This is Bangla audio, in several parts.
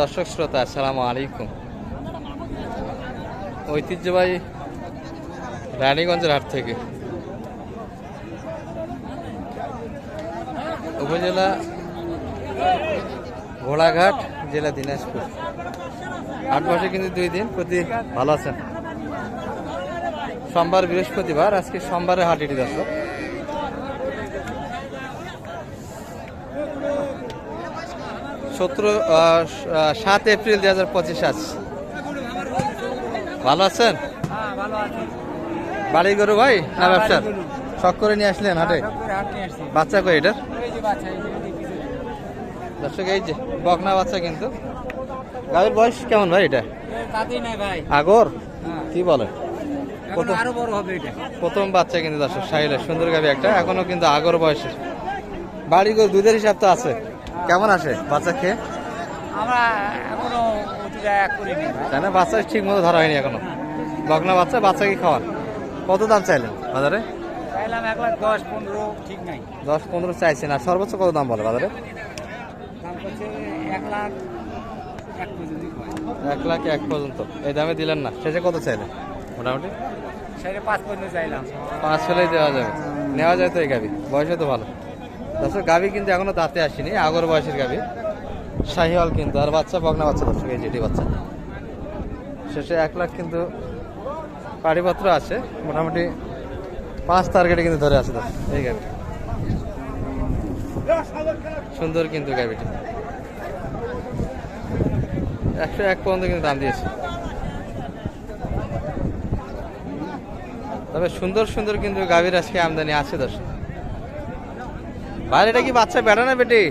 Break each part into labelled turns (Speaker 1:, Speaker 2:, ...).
Speaker 1: দর্শক শ্রোতা, আসসালামু আলাইকুম। ঐতিহ্যবাহী রানীগঞ্জের হাট থেকে উপজেলা ঘোড়াঘাট, জেলা দিনাজপুর। আট বছর কিন্তু দুই দিন, প্রতি ভালো আছেন। সোমবার বৃহস্পতিবার, আজকে সোমবারে হাট এটি দর্শক। সতেরো সাত এপ্রিল দুই হাজার পঁচিশ আজ। ভালো আছেন?
Speaker 2: হ্যাঁ
Speaker 1: বাড়ি গরু ভাই না ব্যবসার?
Speaker 2: বাড়ি গরু।
Speaker 1: শখ করে নিয়ে আসলেন হাটে?
Speaker 2: আসছি।
Speaker 1: বাচ্চা কই এটার?
Speaker 2: দেখতেছি।
Speaker 1: দর্শক এই যে বকনা বাচ্চা কিন্তু। গাভীর বয়স কেমন ভাই এটা? আগর?
Speaker 2: হ্যাঁ।
Speaker 1: কি বলে?
Speaker 2: এটা।
Speaker 1: প্রথম বাচ্চা কিন্তু দর্শক সাহিলের সুন্দর গাভী একটা এখনও কিন্তু আগর বয়সের। বাড়ি গরু দুধের হিসাব তো আছে। কেমন আসে বাচ্চা খেয়ে?
Speaker 2: আমরা এখনও করিনি।
Speaker 1: তাই না? বাচ্চা ঠিক মতো ধরা হয়নি এখনও। বকনা বাচ্চা বাচ্চা কি খাওয়ান কত দাম চাইলেন বাজারে?
Speaker 2: চাইলাম এক লাখ দশ পনেরো ঠিক নাই।
Speaker 1: দশ পনেরো চাইছেন। আর সর্বোচ্চ কত দাম বলে বাজারে?
Speaker 2: দাম এক লাখ এক
Speaker 1: লাখ এক পর্যন্ত। এই দামে দিলেন না। শেষে কত চাইলেন? মোটামুটি?
Speaker 2: পাঁচ পর্যন্ত চাইলাম।
Speaker 1: পাঁচ হলেই দেওয়া যাবে। নেওয়া যায় তো এই গাভি। বয়সে তো ভালো। দর্শক, গাভি কিন্তু এখনও দাঁতে আসেনি, আগর বয়সের গাভি। শাহিওয়াল কিন্তু, আর বাচ্চা, বগনা বাচ্চা দর্শক, এই যেটি বাচ্চা। শেষে এক লাখ কিন্তু পাড়িপত্র আছে, মোটামুটি পাঁচ টার্গেটে কিন্তু ধরে আছে দর্শক, এই গাভি। সুন্দর কিন্তু গাভিটি। একশো এক পর্যন্ত কিন্তু দাম দিয়েছে। তবে সুন্দর সুন্দর কিন্তু গাভীর আজকে আমদানি আছে দর্শক। ভাই, এটা কি বাচ্চা বেটা না বেটি?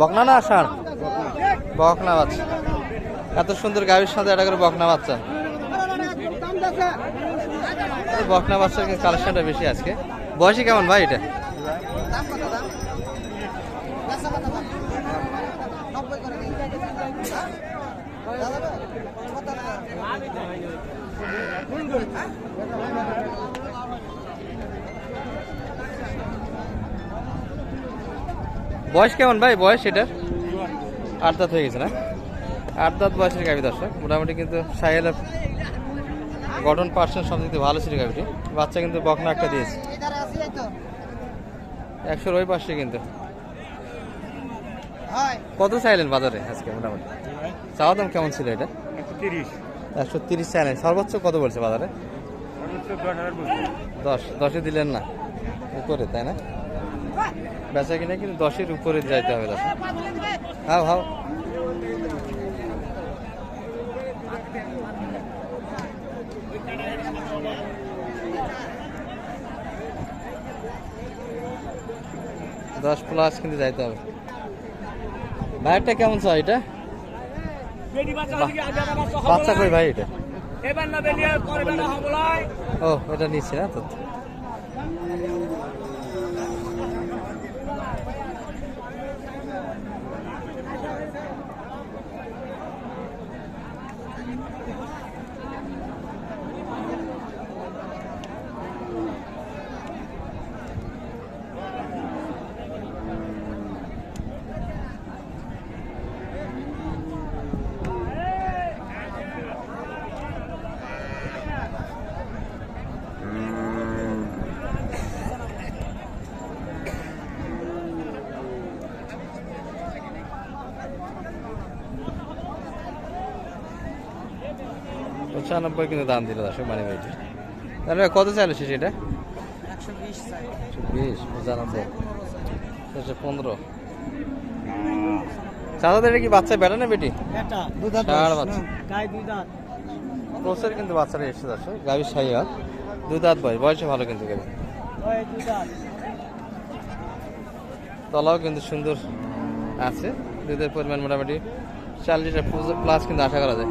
Speaker 1: বকনা না ষাঁড় বকনা বাচ্চা। এত সুন্দর গাভীর সাথে একটা করে বকনা বাচ্চা। বকনা বাচ্চার কালেকশনটা বেশি আজকে? বয়সী কেমন ভাই এটা? বয়স কেমন ভাই? বয়স এটার? আট দাঁত হয়ে গেছে না? আট দাঁত বয়সের গাভী দর্শক। মোটামুটি কিন্তু সাহেলের গঠন পার্সেন্ট সব দিক ভালো ছিল গাভীটি। বাচ্চা কিন্তু বকনা একটা দিয়েছে। একশোর ওই পাশে কিন্তু। কত চাইলেন বাজারে আজকে মোটামুটি? চাওয়া দাম কেমন ছিল এটা? একশো তিরিশ। চাইলেন। সর্বোচ্চ কত বলছে বাজারে?
Speaker 2: দশ
Speaker 1: দশে দিলেন না। উপরে তাই না? বেচা কিনা কিন্তু দশের উপরে যাইতে হবে হ্যাঁ হাও দশ প্লাস কিন্তু যাইতে হবে। ভাইয়েরটা কেমন চাই এটা? বাচ্চা কই ভাই এটা? ও এটা নিচ্ছি না তো? পঁচানব্বই কিন্তু দাম দিল দর্শক মানে ভাইটি তাহলে কত চাইলো সে সেটা
Speaker 2: একশো বিশ
Speaker 1: পঁচানব্বই। শেষে পনেরো। চাচাদের এটা কি বাচ্চা বেটা না বেটি? ষাঁড় বাচ্চা। ক্রোসের কিন্তু বাচ্চারা এসে দর্শক গাভীর সাইয়া দুই দাঁত বয়স বয়সে ভালো কিন্তু
Speaker 2: দাঁত।
Speaker 1: তলাও কিন্তু সুন্দর আছে। দুধের পরিমাণ মোটামুটি চার লিটার প্লাস কিন্তু আশা করা যায়।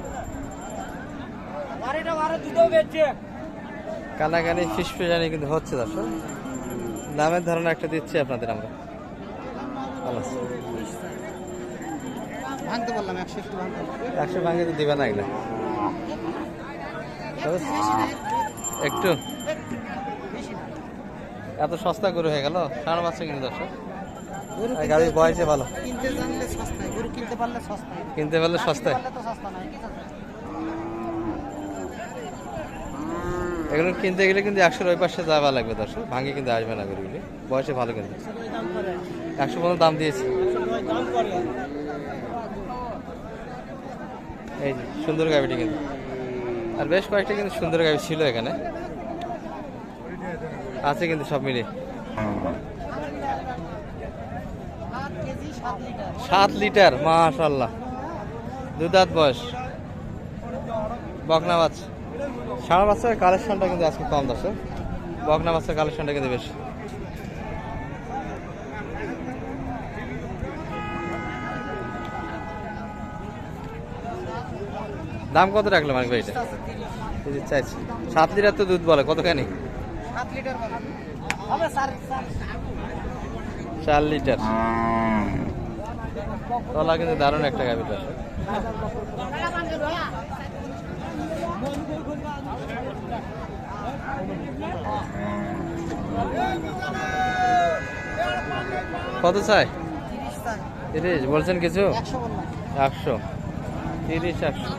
Speaker 1: কানাকানি ফিস ফিসানি কিন্তু হচ্ছে দর্শক। দামের ধারণা একটা দিচ্ছি আপনাদের আমরা।
Speaker 2: ভাঙতে বললাম একশো
Speaker 1: ভাঙে তো দিবে না এগুলো। তবে একটু। এত সস্তা গরু হয়ে গেল সাড়ে বাচ্চা কিন্তু দর্শক। বয়সে ভালো।
Speaker 2: কিনতে জানলে সস্তায় গরু কিনতে পারলে সস্তায়।
Speaker 1: কিনতে পারলে সস্তায়
Speaker 2: পারলে তো সস্তা নয় ঠিক আছে
Speaker 1: এগুলো কিনতে গেলে কিন্তু একশোর ওই পাশে যাওয়া লাগবে দর্শক। ভাঙে কিন্তু আসবে না গরুগুলি। বয়সে ভালো কিন্তু। একশো পর্যন্ত দাম দিয়েছি। এই যে, সুন্দর গাড়িটি কিন্তু। আর বেশ কয়েকটা কিন্তু সুন্দর গাড়ি ছিল এখানে। আছে কিন্তু সব মিলিয়ে।
Speaker 2: সাত লিটার
Speaker 1: সাত লিটার মাশাল্লাহ দুধাত বয়স। বকনা বাচ্চা ষাঁড় বাচ্চার কালেকশনটা কিন্তু আজকে কম দর্শক। বকনা বাচ্চার কালেকশনটা কিন্তু বেশি। দাম কত রাখল মানিক ভাই এটা? চাইছি। সাত লিটার তো দুধ বলে কতখানি চার লিটার। তলা কিন্তু দারুণ একটা গাভি দর্শক। কত চাই?
Speaker 2: তিরিশ
Speaker 1: বলছেন কিছু?
Speaker 2: একশো বললাম।
Speaker 1: একশো। তিরিশ একশো।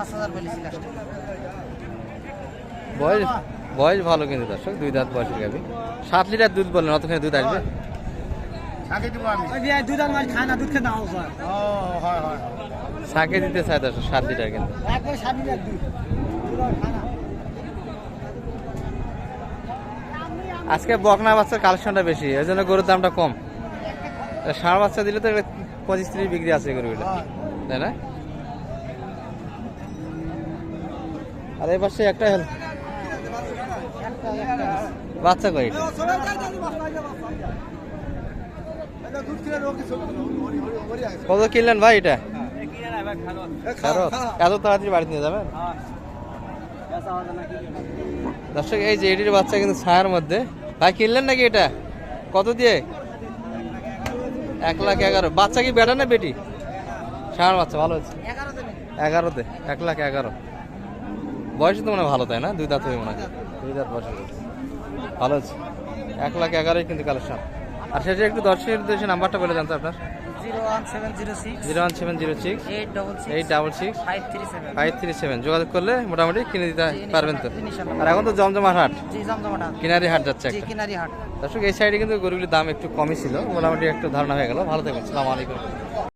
Speaker 2: পাঁচ হাজার বলেছি লাস্টে
Speaker 1: বয়স বয়স ভালো কিন্তু দর্শক দুই দাঁত বয়সের গাভি। সাত লিটার দুধ বললেন অতখানি দুধ আসবে? সাকে দিতে চাই দর্শক সাত লিটার কিন্তু। আজকে বকনা বাচ্চার কালেকশনটা বেশি ওই জন্য গরুর দামটা কম। ষাঁড় বাচ্চা দিলে তো পঁচিশ তিরিশ বিক্রি আছে গরুগুলো। তাই না? আর এই পাশে একটা হল। বাচ্চা কই কত কিনলেন ভাই এটা? এত তাড়াতাড়ি বাড়িতে নিয়ে যাবেন? দর্শক, এই যে এটির বাচ্চা কিন্তু ছায়ার মধ্যে। ভাই, কিনলেন নাকি এটা? কত দিয়ে? এক লাখ এগারো। বাচ্চা কি বেটা না বেটি? ষাঁড় বাচ্চা, ভালো হচ্ছে এগারোতে। এক লাখ এগারো। বয়স তো মনে হয় ভালো তাই না? দুই দাঁত হয়ে মনে হয়। দুই দাঁত বয়স। ভালো আছে। এক লাখ এগারোই কিন্তু কালেকশন আর সেটা একটু দর্শকের উদ্দেশ্যে নাম্বারটা বলে জানতো আপনার।
Speaker 2: Zero one seven zero six.
Speaker 1: Zero one seven zero six.
Speaker 2: Eight double six. Five three seven
Speaker 1: যোগাযোগ করলে মোটামুটি কিনে দিতে পারবেন তো। আর এখন তো জমজমাট হাট। কিনারি হাট যাচ্ছে একটা।
Speaker 2: কিনারি হাট।
Speaker 1: দর্শক এই সাইডে কিন্তু গরুগুলির দাম একটু কমই ছিল। মোটামুটি একটু ধারণা হয়ে গেল। ভালো থাকবেন। সালাম আলাইকুম।